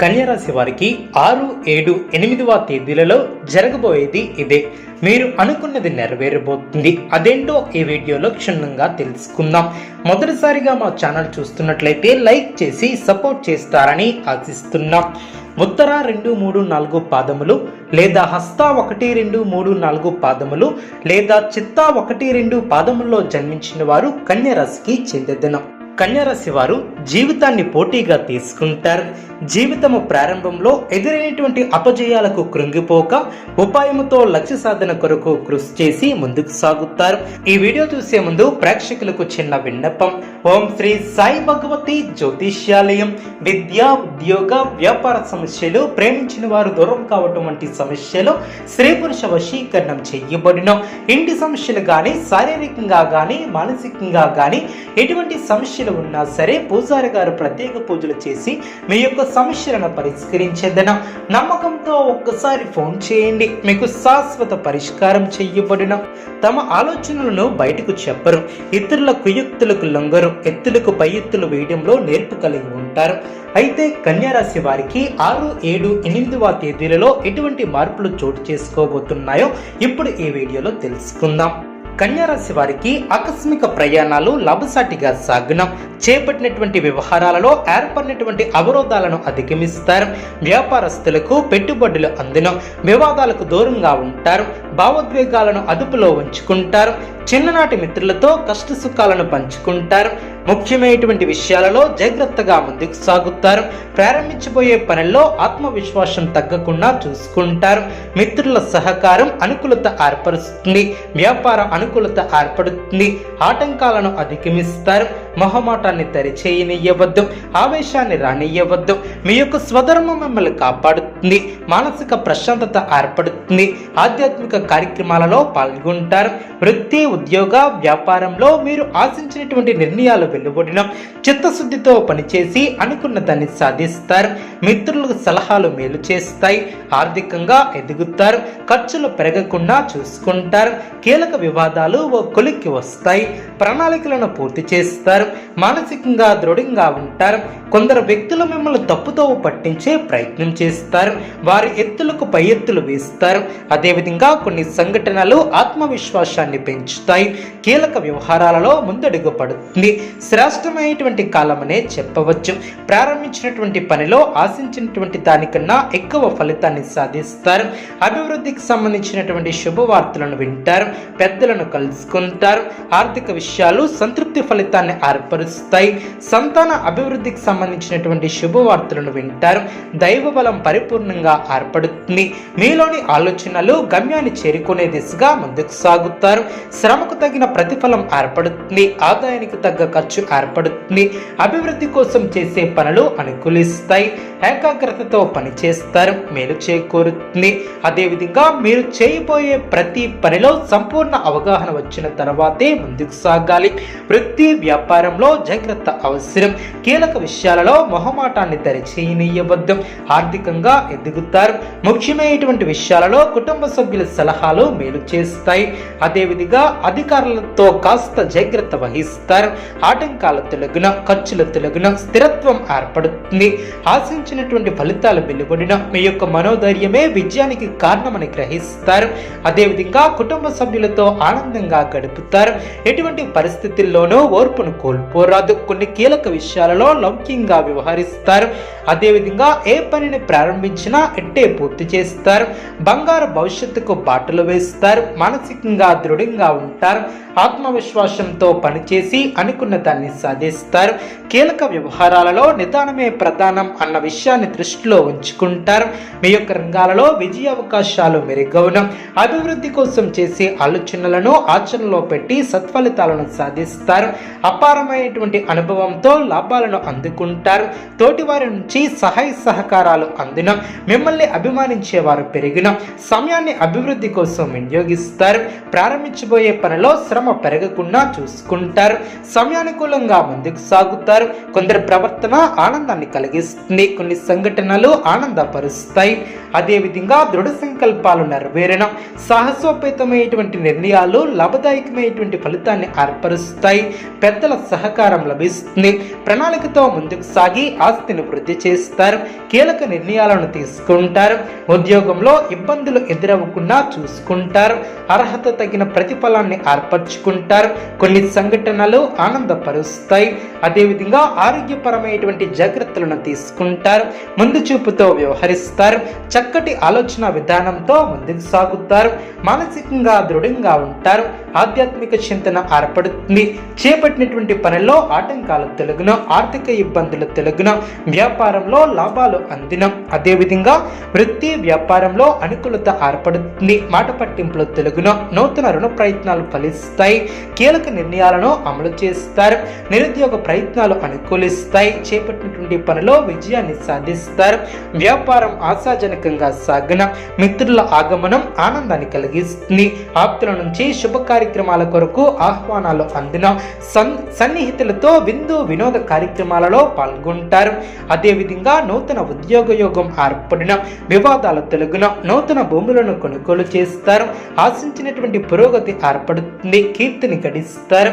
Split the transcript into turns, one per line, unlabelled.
కన్యరాశి వారికి ఆరు ఏడు ఎనిమిదవ తేదీలలో జరగబోయేది ఇదే. మీరు అనుకున్నది నెరవేరబోతుంది. అదేంటో ఈ వీడియోలో క్షుణ్ణంగా తెలుసుకుందాం. మొదటిసారిగా మా ఛానల్ చూస్తున్నట్లయితే లైక్ చేసి సపోర్ట్ చేస్తారని ఆశిస్తున్నాం. ఉత్తర రెండు మూడు నాలుగు పాదములు లేదా హస్త ఒకటి రెండు మూడు నాలుగు పాదములు లేదా చిత్త ఒకటి రెండు పాదముల్లో జన్మించిన వారు కన్యరాశికి చెందెదనం కన్యరాశి వారు జీవితాన్ని పోటీగా తీసుకుంటారు. జీవితము ప్రారంభంలో ఎదురైనటువంటి అపజయాలకు కృంగిపోక ఉపాయముతో లక్ష్య సాధన కొరకు కృషి చేసి ముందుకు సాగుతారు. ఈ వీడియో చూసే ముందు ప్రేక్షకులకు చిన్న విన్నపం. ఓం శ్రీ సాయి భగవతి జ్యోతిష్యాలయం. విద్య ఉద్యోగ వ్యాపార సమస్యలు ప్రేమించిన వారు దూరం కావటం వంటి సమస్యలు స్త్రీ పురుష వశీకరణం చేయబడిన ఇంటి సమస్యలు కానీ శారీరకంగా కానీ మానసికంగా కానీ ఎటువంటి సమస్యలు ఉన్నా సరే పూజారి గారు ప్రత్యేక పూజలు చేసి మీ యొక్క సమస్యలను పరిష్కరించేదన? నమ్మకంతో ఒక్కసారి ఫోన్ చేయండి. మీకు శాశ్వత పరిష్కారం చెయ్యబడిన తమ ఆలోచనలను బయటకు చెప్పరు. ఇతరుల కుయుక్తులకు లొంగరు. ఎత్తులకు పై ఎత్తులు వేయడంలో నేర్పు కలిగి ఉంటారు. అయితే కన్యారాశి వారికి ఆరు ఏడు ఎనిమిదవ తేదీలలో ఎటువంటి మార్పులు చోటు చేసుకోబోతున్నాయో ఇప్పుడు ఈ వీడియోలో తెలుసుకుందాం. కన్యారాశి వారికి ఆకస్మిక ప్రయాణాలు లాభసాటిగా సాగునం. చేపట్టినటువంటి వ్యవహారాలలో ఏర్పడినటువంటి అవరోధాలను అధిగమిస్తారు. వ్యాపారస్తులకు పెట్టుబడులు అందును. వివాదాలకు దూరంగా ఉంటారు. భావోద్వేగాలను అదుపులో ఉంచుకుంటారు. చిన్ననాటి మిత్రులతో కష్ట సుఖాలను పంచుకుంటారు. ముఖ్యమైనటువంటి విషయాలలో జాగ్రత్తగా ముందుకు సాగుతారు. ప్రారంభించబోయే పనుల్లో ఆత్మవిశ్వాసం తగ్గకుండా చూసుకుంటారు. మిత్రుల సహకారం అనుకూలత ఏర్పరుస్తుంది. వ్యాపార అనుకూలత ఏర్పడుతుంది. ఆటంకాలను అధిగమిస్తారు. మొహమాటాన్ని తరిచేయనియ్యవద్దు ఆవేశాన్ని రానియ్యవద్దు. మీ యొక్క స్వధర్మం మిమ్మల్ని కాపాడుతుంది మానసిక ప్రశాంతత ఏర్పడుతుంది. ఆధ్యాత్మిక కార్యక్రమాలలో పాల్గొంటారు. వృత్తి ఉద్యోగ వ్యాపారంలో మీరు ఆశించినటువంటి నిర్ణయాలు వెలువడిన చిత్తశుద్ధితో పనిచేసి అనుకున్న దాన్ని సాధిస్తారు. మిత్రులకు సలహాలు మేలు చేస్తాయి ఆర్థికంగా ఎదుగుతారు ఖర్చులు పెరగకుండా చూసుకుంటారు. కీలక వివాదాలు ఓ కొలిక్కి వస్తాయి ప్రణాళికలను పూర్తి చేస్తారు. మానసికంగా దృఢంగా ఉంటారు. కొందరు వ్యక్తులు మిమ్మల్ని తప్పుతో పట్టించే ప్రయత్నం చేస్తారు. వారి ఎత్తులకు పై ఎత్తులు వేస్తారు. అదేవిధంగా కొన్ని సంఘటనలు ఆత్మవిశ్వాసాన్ని పెంచుతాయి. కీలక వ్యవహారాలలో ముందడుగు పడుతుంది. శ్రేష్టమైనటువంటి కాలమనే చెప్పవచ్చు. ప్రారంభించినటువంటి పనిలో ఆశించినటువంటి దానికన్నా ఎక్కువ ఫలితాన్ని సాధిస్తారు. అభివృద్ధికి సంబంధించినటువంటి శుభవార్తలను వింటారు. పెద్దలను కలుసుకుంటారు. ఆర్థిక విషయాలు సంతృప్తి ఫలితాన్ని ఏర్పరుస్తాయి. సంతాన అభివృద్ధికి సంబంధించినటువంటి శుభవార్తలను వింటారు. దైవ బలం పరిపూర్ణంగా ఏర్పడుతుంది. మీలోని ఆలోచనలు గమ్యాన్ని చేరుకునే దిశగా ముందుకు సాగుతారు. శ్రమకు తగిన ప్రతిఫలం ఏర్పడుతుంది. ఆదాయానికి తగ్గ ఖర్చు ఏర్పడుతుంది. అభివృద్ధి కోసం చేసే పనులు అనుకూలిస్తాయి. ఏకాగ్రతతో పనిచేస్తారు. మేలు చేకూరుతుంది. అదేవిధంగా మీరు చేయబోయే ప్రతి పనిలో సంపూర్ణ అవగాహన వచ్చిన తర్వాతే ముందుకు సాగాలి. వృత్తి వ్యాపార వ్యాపారంలో జాగ్రత్త అవసరం. కీలక విషయాలలో మొహమాటాన్ని దరిచేయనీయవద్దు ఆర్థికంగా ఎదుగుతారు. ముఖ్యమైనటువంటి విషయాలలో కుటుంబ సభ్యుల సలహాలు మేలు చేస్తాయి. అదేవిధంగా అధికారులతో కాస్త జాగ్రత్త వహిస్తారు. ఆటంకాల తొలగిన ఖర్చుల తొలగిన స్థిరత్వం ఏర్పడుతుంది. ఆశించినటువంటి ఫలితాలు వెలువడిన మీ యొక్క మనోధైర్యమే విజయానికి కారణమని గ్రహిస్తారు. అదేవిధంగా కుటుంబ సభ్యులతో ఆనందంగా గడుపుతారు. ఎటువంటి పరిస్థితుల్లోనూ ఓర్పును కోల్పోరాదు కొన్ని కీలక విషయాలలో లౌక్యంగా వ్యవహరిస్తారు. అదేవిధంగా ఏ పనిని ప్రారంభించినా ఎట్టే పూర్తి చేస్తారు. బంగారు భవిష్యత్తుకు బాటలు వేస్తారు. మానసికంగా దృఢంగా ఉంటారు. ఆత్మవిశ్వాసంతో పనిచేసి అనుకున్న దాన్ని సాధిస్తారు. కీలక వ్యవహారాలలో నిదానమే ప్రధానం అన్న విషయాన్ని దృష్టిలో ఉంచుకుంటారు. మీ యొక్క రంగాలలో విజయ అవకాశాలు మెరుగవును అభివృద్ధి కోసం చేసే ఆలోచనలను ఆచరణలో పెట్టి సత్ఫలితాలను సాధిస్తారు. అపారమైనటువంటి అనుభవంతో లాభాలను అందుకుంటారు. తోటివారి నుంచి సహాయ సహకారాలు అందిన మిమ్మల్ని అభిమానించేవారు పెరిగిన సమయాన్ని అభివృద్ధి కోసం వినియోగిస్తారు. ప్రారంభించబోయే పనిలో శ్రమ పెరగకుండా చూసుకుంటారు. సమయానుకూలంగా ముందుకు సాగుతారు. కొందరి ప్రవర్తన ఆనందాన్ని కలిగిస్తుంది. కొన్ని సంఘటనలు ఆనందపరుస్తాయి. అదేవిధంగా దృఢ సంకల్పాలు నెరవేరడం సాహసోపేతమైనటువంటి నిర్ణయాలు లాభదాయకమైనటువంటి ఫలితాన్ని ఏర్పరుస్తాయి. పెద్దల సహకారం లభిస్తుంది. ప్రణాళికతో ముందుకు సాగి ఆస్తిని వృద్ధి చేస్తారు. కీలక నిర్ణయాలను తీసుకుంటారు. ఉద్యోగంలో ఇబ్బందులు ఎదురవ్వకుండా చూసుకుంటారు. అర్హత తగిన ప్రతిఫలాన్ని ఏర్పరచుకుంటారు. కొన్ని సంఘటనలు ఆనందపరుస్తాయి. అదేవిధంగా ఆరోగ్యపరమైనటువంటి జాగ్రత్తలను తీసుకుంటారు. ముందు చూపుతో వ్యవహరిస్తారు. చక్కటి ఆలోచన విధానంతో ముందుకు సాగుతారు. మానసికంగా దృఢంగా ఉంటారు. ఆధ్యాత్మిక చింతన ఏర్పడుతుంది. చేపట్టినటువంటి పనిలో ఆటంకాలు తొలగున ఆర్థిక ఇబ్బందులు తొలగున వ్యాపారంలో లాభాలు అందిన. అదేవిధంగా వృత్తి వ్యాపారంలో అనుకూలత ఏర్పడుతుంది. మాట పట్టింపులు తెలుగున నూతన రుణ ప్రయత్నాలు ఫలిస్తాయి. కీలక నిర్ణయాలను అమలు చేస్తారు. నిరుద్యోగ ప్రయత్నాలు అనుకూలిస్తాయి. చేపట్టినటువంటి పనిలో విజయాన్ని సాధిస్తారు. వ్యాపారం ఆశాజనకంగా సాగిన మిత్రుల ఆగమనం ఆనందాన్ని కలిగిస్తుంది. ఆప్తుల నుంచి శుభ కార్యక్రమాల కొరకు ఆహ్వానాలు అందిన సన్ సన్నిహితులతో విందు వినోద కార్యక్రమాలలో పాల్గొంటారు. అదేవిధంగా నూతన ఉద్యోగ యోగం ఏర్పడిన వివాదాల తొలగిన నూతన భూములను కొనుగోలు చేస్తారు. ఆశించినటువంటి పురోగతి ఏర్పడుతుంది. కీర్తిని గడిస్తారు.